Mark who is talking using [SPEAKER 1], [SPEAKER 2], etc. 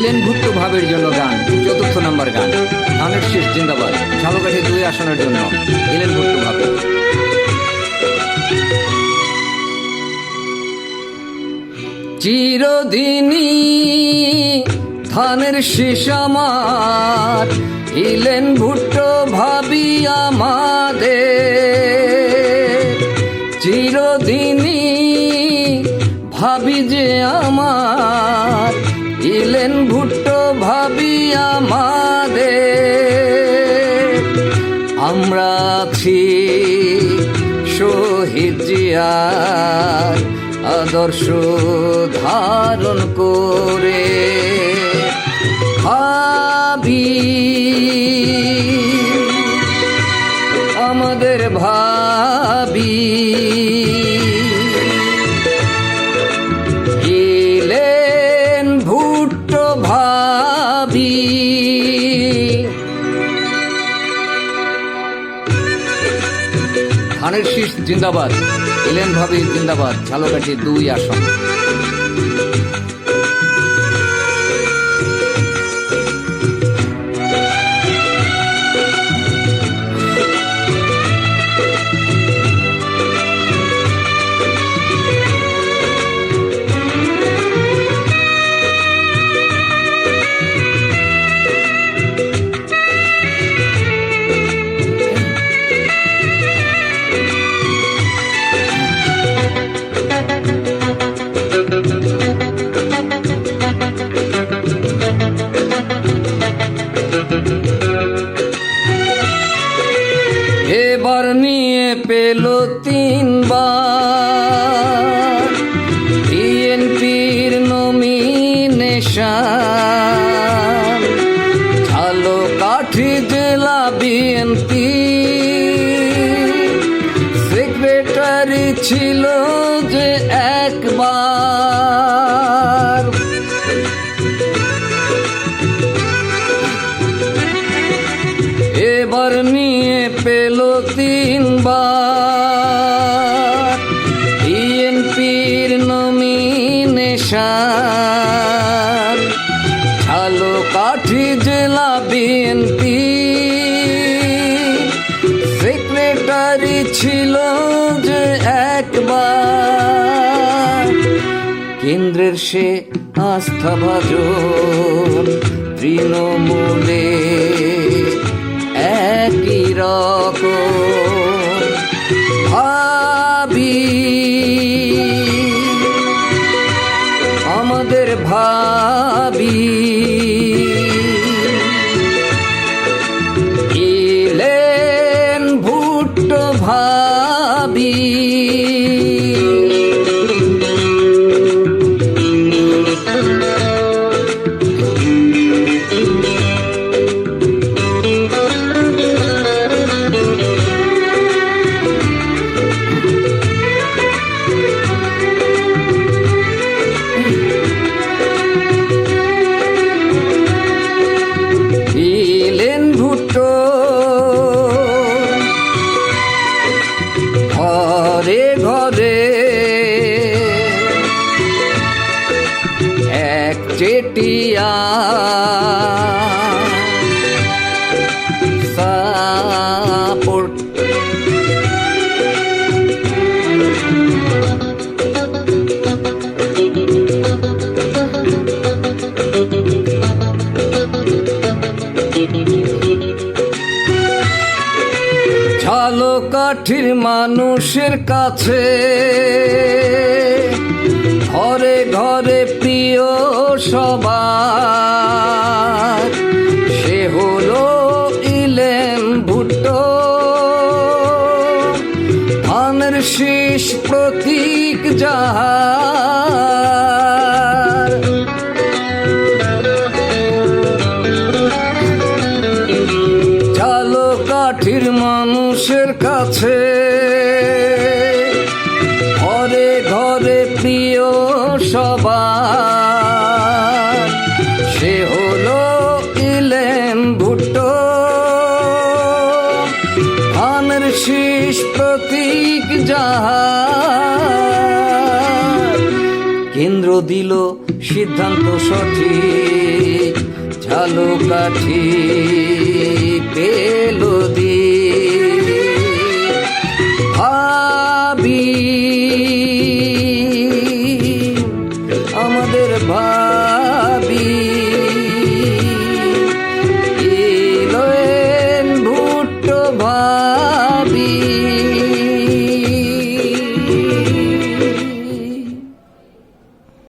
[SPEAKER 1] Elon Bhutto ভাবের জন্য গান, চতুর্থ নম্বর গান। ধানের শেষ জিন্দাবাদ, ঝালকাঠি দুই আসনের জন্য ইলেন ভুট্টো ভাবে। চিরদিনই ধানের শেষ আমার ইলেন ভুট্টো ভাবি আমাদের। চিরদিনই ভাবি যে আমার শহীদ জিয়ার আদর্শ ধারণ করে। ভাবি শীষ জিন্দাবাদ এলেন ভাবি জিন্দাবাদ ঝালকাঠি দুই আসন। পেল তিনবার। বিএনপির নমিনেশন ঝালো কাঠি জেলা বিএনপি। সেক্রেটারি ছিল যে একবার। এবার নিয়ে পেল তিনবার। কাঠি জেলা বিএনপি। সেক্রেটারি ছিল যে একবার। কেন্দ্রের সে আস্থা ভাজন তৃণমূলে একই রকম। ভুট্টো ঘরে ঘরে এক চেটিয়া ঝালো কাঠির মানুষের কাছে। ঘরে ঘরে প্রিয় সবার। সে হলো ইলেন ভুট্টো। ধানের শীষ প্রতীক যাহার মানুষের কাছে। ঘরে ঘরে প্রিয় সবার। সে হলো ইলেন ভুট্টো। ধানের শীষ প্রতীক যাহার। কেন্দ্র দিল সিদ্ধান্ত সঠিক। ঝালকাঠি পেল দিন